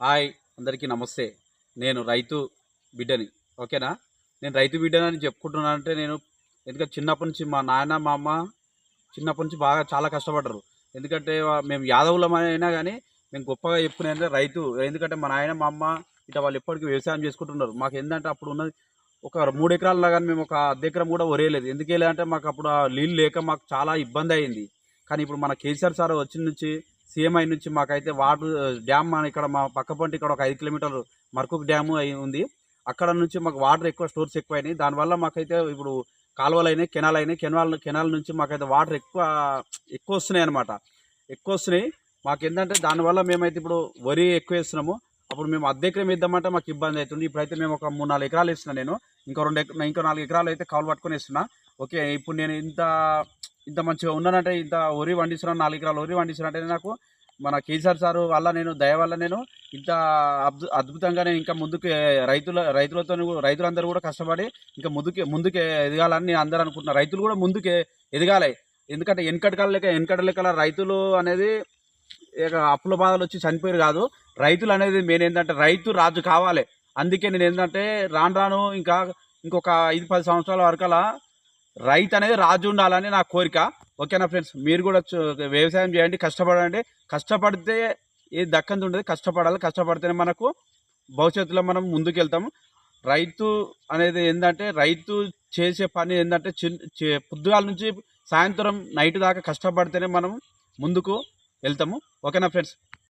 Hi అందరికీ నమస్తే. నేను రైతు బిడ్డని ఓకేనా? నేను రైతు బిడ్డనని చెప్పుకుంటున్నానంటే నేను ఎందుకంటే చిన్నప్పటి నుంచి మా నాయన మా అమ్మ చిన్నప్పటి నుంచి బాగా చాలా కష్టపడ్డారు. ఎందుకంటే మేము యాదవులం అయినా కానీ మేము గొప్పగా చెప్పుకునే రైతు. ఎందుకంటే మా నాయన మా అమ్మ ఇట్లా వాళ్ళు ఎప్పటికీ వ్యవసాయం చేసుకుంటున్నారు మాకు ఏంటంటే అప్పుడు ఉన్నది ఒక మూడు ఎకరాల్లో కానీ మేము ఒక అర్ధ కూడా ఒరేయలేదు. ఎందుకు అంటే మాకు అప్పుడు ఆ నీళ్ళు లేక మాకు చాలా ఇబ్బంది అయింది. కానీ ఇప్పుడు మన కేసీఆర్ సార్ వచ్చిన నుంచి సీఎంఐ నుంచి మాకైతే వాటర్ డ్యామ్ మన ఇక్కడ మా పక్క పంట ఇక్కడ ఒక ఐదు కిలోమీటర్లు మర్కుక్ డ్యాము అయి ఉంది. అక్కడ నుంచి మాకు వాటర్ ఎక్కువ స్టోర్స్ ఎక్కువ అయినాయి దానివల్ల మాకైతే ఇప్పుడు కాలువలు అయినాయి కెనాల్ అయినాయి కెనాల్ కెనాల్ నుంచి మాకైతే వాటర్ ఎక్కువ ఎక్కువ వస్తున్నాయి అనమాట ఎక్కువ వస్తున్నాయి. మాకు ఏంటంటే దానివల్ల మేమైతే ఇప్పుడు వరి ఎక్కువ వేస్తున్నాము. అప్పుడు మేము అద్దె ఎకరం వేద్దామంటే మాకు ఇబ్బంది అవుతుంది. ఇప్పుడైతే మేము ఒక మూడు నాలుగు ఎకరాలు వేస్తున్నాను నేను. ఇంకో రెండు ఎక- ఇంకో నాలుగు ఎకరాలు అయితే కాలు పట్టుకొని వేస్తున్నా. ఓకే ఇప్పుడు నేను ఇంత ఇంత మంచిగా ఉన్నానంటే ఇంత వరి పండిస్తున్నాను నాలుగు ఎకరాలు వరి పండిస్తున్నానంటే నాకు మన కేసీఆర్ సార్ వల్ల నేను దయ వల్ల నేను ఇంత అద్భు అద్భుతంగా నేను ఇంకా ముందుకు రైతుల రైతులతో రైతులందరూ కూడా కష్టపడి ఇంకా ముందుకే ముందుకే ఎదగాలని నేను అందరూ అనుకుంటున్నా. రైతులు కూడా ముందుకే ఎదగాలి. ఎందుకంటే వెనకటి లెక్క వెనకటి లెక్కల రైతులు అనేది ఇక అప్పుల బాధలు వచ్చి చనిపోయారు కాదు. రైతులు అనేది మెయిన్ ఏంటంటే రైతు రాజు కావాలి. అందుకే నేను ఏంటంటే రాను రాను ఇంకా ఇంకొక ఐదు పది సంవత్సరాల వరకలా రైతు అనేది రాజు ఉండాలని నా కోరిక. ఓకేనా ఫ్రెండ్స్? మీరు కూడా వ్యవసాయం చేయండి కష్టపడండి. కష్టపడితే ఏది దక్కంది ఉండదు. కష్టపడాలి. కష్టపడితేనే మనకు భవిష్యత్తులో మనం ముందుకు వెళ్తాము రైతు అనేది ఏంటంటే రైతు చేసే పని ఏంటంటే చిన్న పొద్దుగాల నుంచి సాయంత్రం నైట్ దాకా కష్టపడితేనే మనం ముందుకు వెళ్తాము. ఓకేనా ఫ్రెండ్స్?